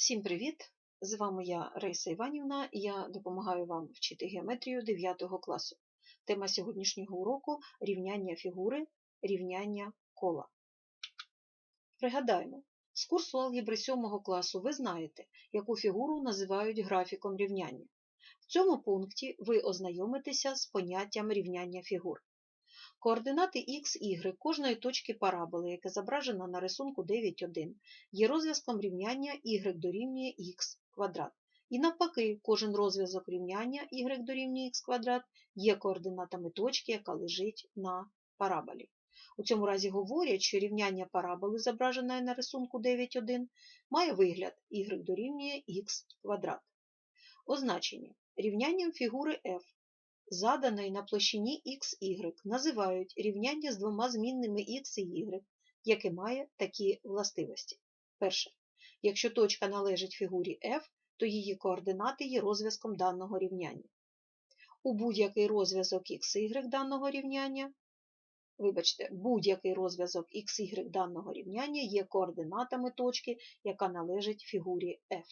Всім привіт! З вами я Рейса Іванівна і я допомагаю вам вчити геометрію 9 класу. Тема сьогоднішнього уроку рівняння фігури, рівняння кола. Пригадаємо, з курсу алгебри 7 класу ви знаєте, яку фігуру називають графіком рівняння. В цьому пункті ви ознайомитеся з поняттям рівняння фігур. Координати x, y кожної точки параболи, яка зображена на рисунку 9.1, є розв'язком рівняння y дорівнює x квадрат. І навпаки, кожен розв'язок рівняння y дорівнює x квадрат є координатами точки, яка лежить на параболі. У цьому разі говорять, що рівняння параболи, зображеної на рисунку 9.1, має вигляд y дорівнює x квадрат. Означення. Рівнянням фігури f заданої на площині XY називають рівняння з двома змінними X і Y, яке має такі властивості. Перше. Якщо точка належить фігурі F, то її координати є розв'язком даного рівняння. У будь-який розв'язок XY даного рівняння, вибачте, будь-який розв'язок XY даного рівняння є координатами точки, яка належить фігурі F.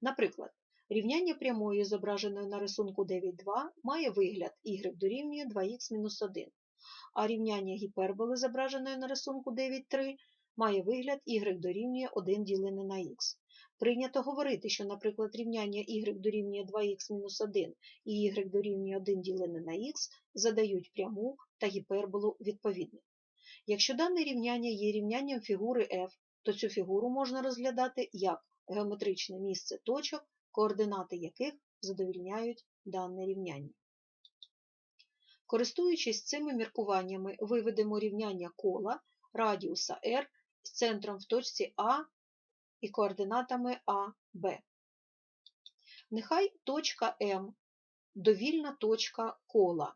Наприклад, Рівняння прямої, зображеної на рисунку 9.2, має вигляд y дорівнює 2х-1, а рівняння гіперболи, зображеної на рисунку 9.3, має вигляд y дорівнює 1 ділене на х. Прийнято говорити, що, наприклад, рівняння y дорівнює 2х-1 і y дорівнює 1 ділене на х задають пряму та гіперболу відповідно. Якщо дане рівняння є рівнянням фігури f, то цю фігуру можна розглядати як геометричне місце точок, координати яких задовільняють дане рівняння. Користуючись цими міркуваннями, виведемо рівняння кола радіуса r з центром в точці А і координатами А, Б. Нехай точка М довільна точка кола.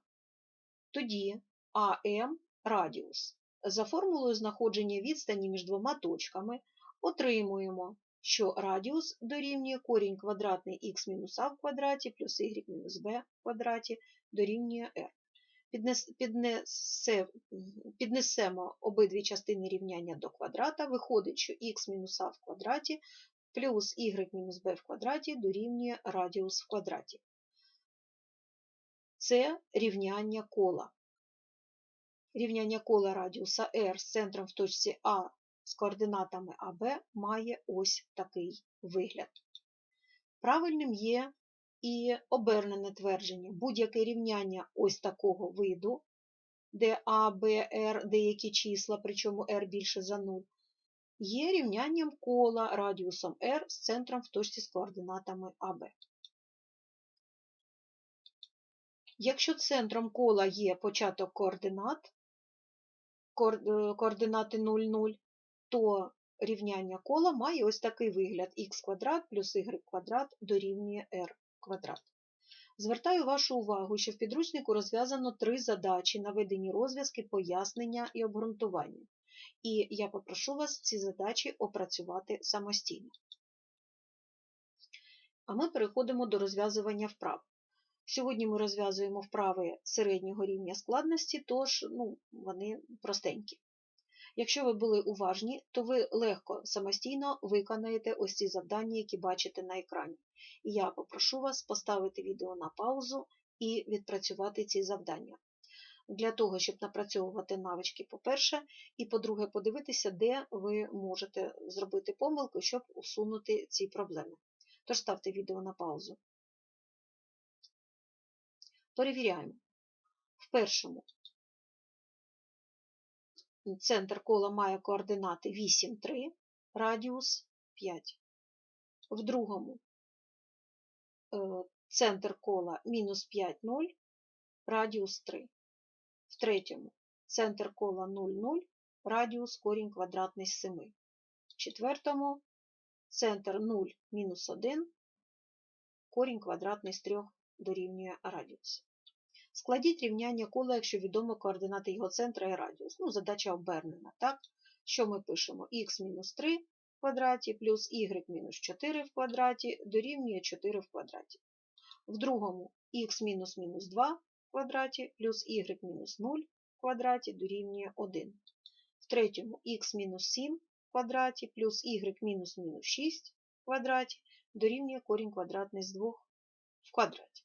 Тоді АМ радіус. За формулою знаходження відстані між двома точками отримуємо що радіус дорівнює корінь квадратний х мінус а в квадраті плюс y мінус b в квадраті дорівнює r. Піднесе, піднесемо обидві частини рівняння до квадрата, виходить, що х мінус а в квадраті плюс y мінус b в квадраті дорівнює радіус в квадраті. Це рівняння кола. Рівняння кола радіуса r з центром в точці А з координатами АБ має ось такий вигляд. Правильним є і обернене твердження. Будь-яке рівняння ось такого виду, де А, Б, Р деякі числа, причому R більше за 0, є рівнянням кола радіусом R з центром в точці з координатами АБ. Якщо центром кола є початок координат, координати 0, 0, то рівняння кола має ось такий вигляд х квадрат плюс y квадрат дорівнює r квадрат. Звертаю вашу увагу, що в підручнику розв'язано три задачі, наведені розв'язки, пояснення і обґрунтування. І я попрошу вас ці задачі опрацювати самостійно. А ми переходимо до розв'язування вправ. Сьогодні ми розв'язуємо вправи середнього рівня складності, тож ну, вони простенькі. Якщо ви були уважні, то ви легко самостійно виконаєте ось ці завдання, які бачите на екрані. І я попрошу вас поставити відео на паузу і відпрацювати ці завдання. Для того, щоб напрацьовувати навички, по-перше, і по-друге, подивитися, де ви можете зробити помилку, щоб усунути ці проблеми. Тож ставте відео на паузу. Перевіряємо. В першому Центр кола має координати 8, 3, радіус 5. В другому е, центр кола мінус 5, 0, радіус 3. В третьому центр кола 0, 0, радіус корінь квадратний з 7. В четвертому центр 0 мінус 1, корінь квадратний з 3 дорівнює радіус. Складіть рівняння кола, якщо відомо координати його центра і радіус. Ну, задача обернена. так? Що ми пишемо? х-3 в квадраті плюс y-4 в квадраті дорівнює 4 в квадраті. В другому х-2 в квадраті плюс y-0 в квадраті дорівнює 1. В третьому х-7 в квадраті плюс y-6 в квадраті дорівнює корінь квадратний з 2 в квадраті.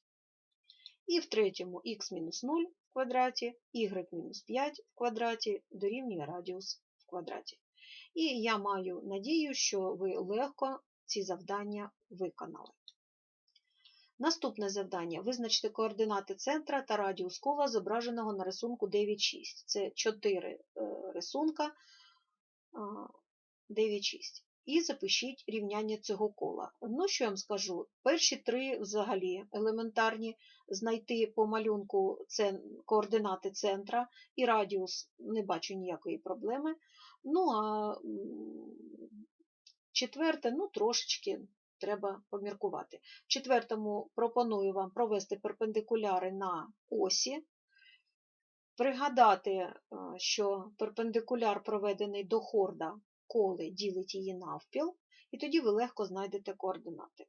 І в третьому х мінус 0 в квадраті, y мінус 5 в квадраті дорівнює радіус в квадраті. І я маю надію, що ви легко ці завдання виконали. Наступне завдання. Визначте координати центра та радіус кола, зображеного на рисунку 9,6. Це 4 е, рисунка 9,6. І запишіть рівняння цього кола. Ну, що я вам скажу? Перші три взагалі елементарні знайти по малюнку координати центра і радіус не бачу ніякої проблеми. Ну, а четверте, ну, трошечки треба поміркувати. В четвертому пропоную вам провести перпендикуляри на осі, пригадати, що перпендикуляр, проведений до хорда коли ділить її навпіл, і тоді ви легко знайдете координати.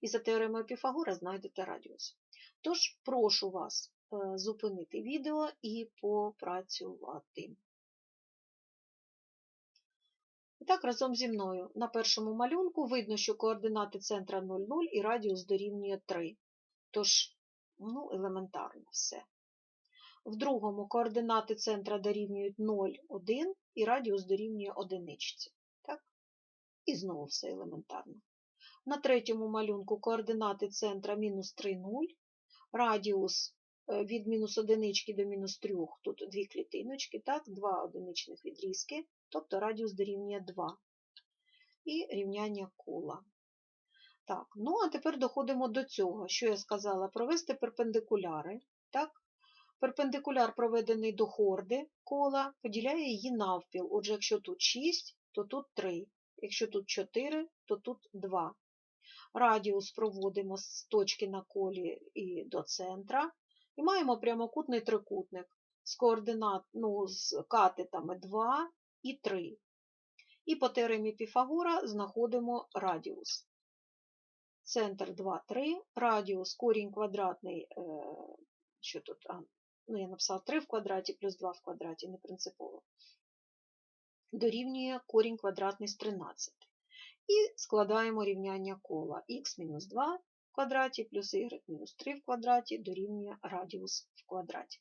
І за теоремою Піфагора знайдете радіус. Тож, прошу вас е, зупинити відео і попрацювати. І так, разом зі мною на першому малюнку видно, що координати центра 0,0 і радіус дорівнює 3. Тож, ну, елементарно все. В другому координати центра дорівнюють 0, 1 і радіус дорівнює одиничці. Так? І знову все елементарно. На третьому малюнку координати центра мінус 3, 0, радіус е, від мінус одинички до мінус 3, тут дві клітиночки, так, два одиничних відрізки, тобто радіус дорівнює 2. І рівняння кола. Так, ну а тепер доходимо до цього, що я сказала, провести перпендикуляри. так, Перпендикуляр, проведений до хорди кола, поділяє її навпіл. Отже, якщо тут 6, то тут 3. Якщо тут 4, то тут 2. Радіус проводимо з точки на колі і до центра. І маємо прямокутний трикутник з координат, ну, з катетами 2 і 3. І по теоремі Піфагора знаходимо радіус. Центр 2, 3, радіус корінь квадратний, е, що тут, ну, я написала 3 в квадраті плюс 2 в квадраті, не принципово, дорівнює корінь квадратний з 13. І складаємо рівняння кола х-2 в квадраті плюс y-3 в квадраті дорівнює радіус в квадраті.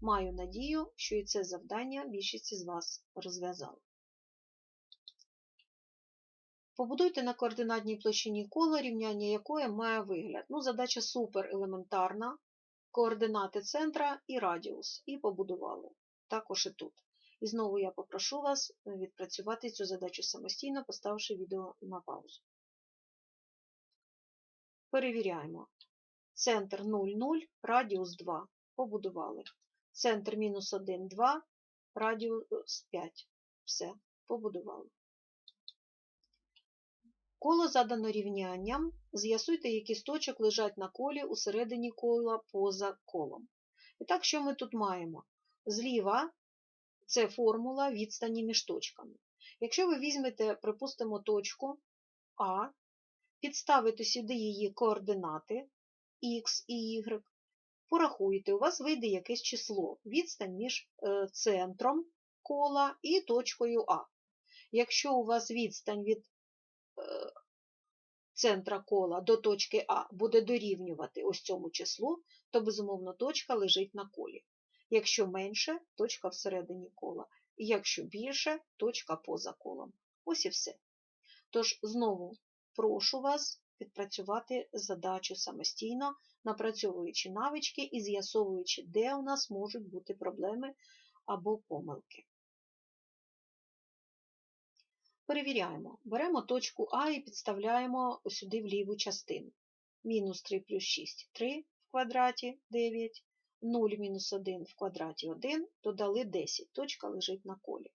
Маю надію, що і це завдання більшість з вас розв'язали. Побудуйте на координатній площині кола, рівняння якої має вигляд. Ну, Задача супер елементарна координати центра і радіус, і побудували. Також і тут. І знову я попрошу вас відпрацювати цю задачу самостійно, поставивши відео на паузу. Перевіряємо. Центр 0, 0, радіус 2. Побудували. Центр мінус 1, 2, радіус 5. Все, побудували. Коло задано рівнянням. З'ясуйте, які з точок лежать на колі у середині кола поза колом. І так, що ми тут маємо? Зліва це формула відстані між точками. Якщо ви візьмете, припустимо, точку А, підставите сюди її координати Х і Y, порахуйте, у вас вийде якесь число, відстань між е, центром кола і точкою А. Якщо у вас відстань від центра кола до точки А буде дорівнювати ось цьому числу, то, безумовно, точка лежить на колі. Якщо менше, точка всередині кола. І якщо більше, точка поза колом. Ось і все. Тож, знову прошу вас відпрацювати задачу самостійно, напрацьовуючи навички і з'ясовуючи, де у нас можуть бути проблеми або помилки. Перевіряємо. Беремо точку А і підставляємо сюди в ліву частину. Мінус 3 плюс 6 3 в квадраті 9, 0 мінус 1 в квадраті 1, додали 10. Точка лежить на колі.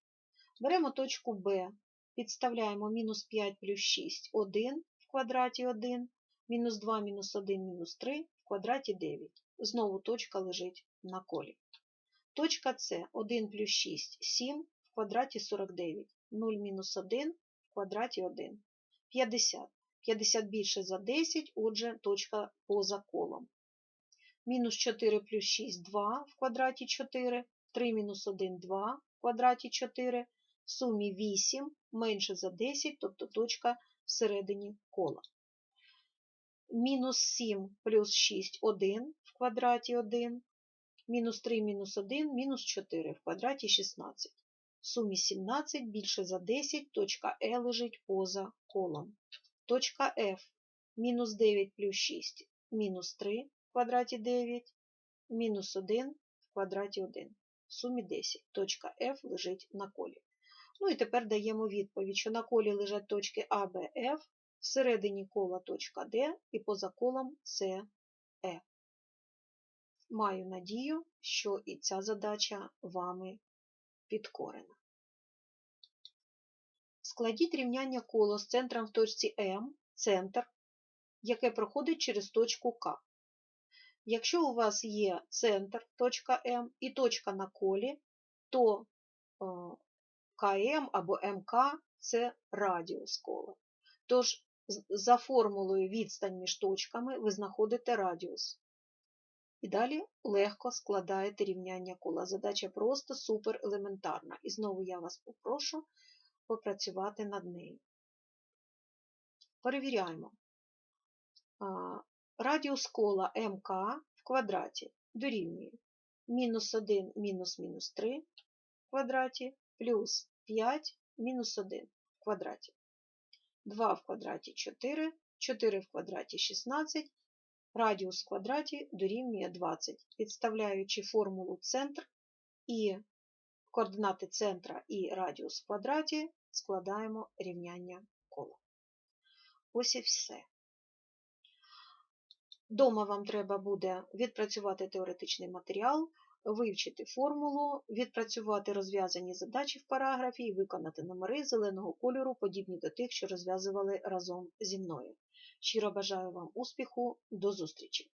Беремо точку Б, підставляємо мінус 5 плюс 6 1 в квадраті 1, мінус 2 мінус 1 мінус 3 в квадраті 9. Знову точка лежить на колі. Точка С 1 плюс 6 7 в квадраті 49. 0 мінус 1 в квадраті 1. 50. 50 більше за 10, отже, точка поза колом. Мінус 4 плюс 6 2 в квадраті 4, 3 мінус 1 2 в квадраті 4, в сумі 8 менше за 10, тобто точка всередині кола. Мінус 7 плюс 6 – 1 в квадраті 1, мінус 3 мінус 1 мінус 4 в квадраті 16. В сумі 17 більше за 10, точка Е лежить поза колом. Точка F мінус 9 плюс 6 мінус 3 в квадраті 9, мінус 1 в квадраті 1. В сумі 10. Точка F лежить на колі. Ну і тепер даємо відповідь, що на колі лежать точки А, Б, Ф, всередині кола точка Д і поза колом С, Е. Маю надію, що і ця задача вами підкорена. Складіть рівняння коло з центром в точці М, центр, яке проходить через точку К. Якщо у вас є центр, точка М і точка на колі, то е, КМ або МК це радіус кола. Тож, за формулою відстань між точками ви знаходите радіус. І далі легко складаєте рівняння кола. Задача просто супер елементарна. І знову я вас попрошу попрацювати над нею. Перевіряємо. Радіус кола МК в квадраті дорівнює мінус 1 мінус мінус 3 в квадраті плюс 5 мінус 1 в квадраті. 2 в квадраті 4, 4 в квадраті 16, радіус в квадраті дорівнює 20. Підставляючи формулу центр і координати центра і радіус в квадраті, складаємо рівняння кола. Ось і все. Дома вам треба буде відпрацювати теоретичний матеріал, вивчити формулу, відпрацювати розв'язані задачі в параграфі і виконати номери зеленого кольору, подібні до тих, що розв'язували разом зі мною. Щиро бажаю вам успіху, до зустрічі!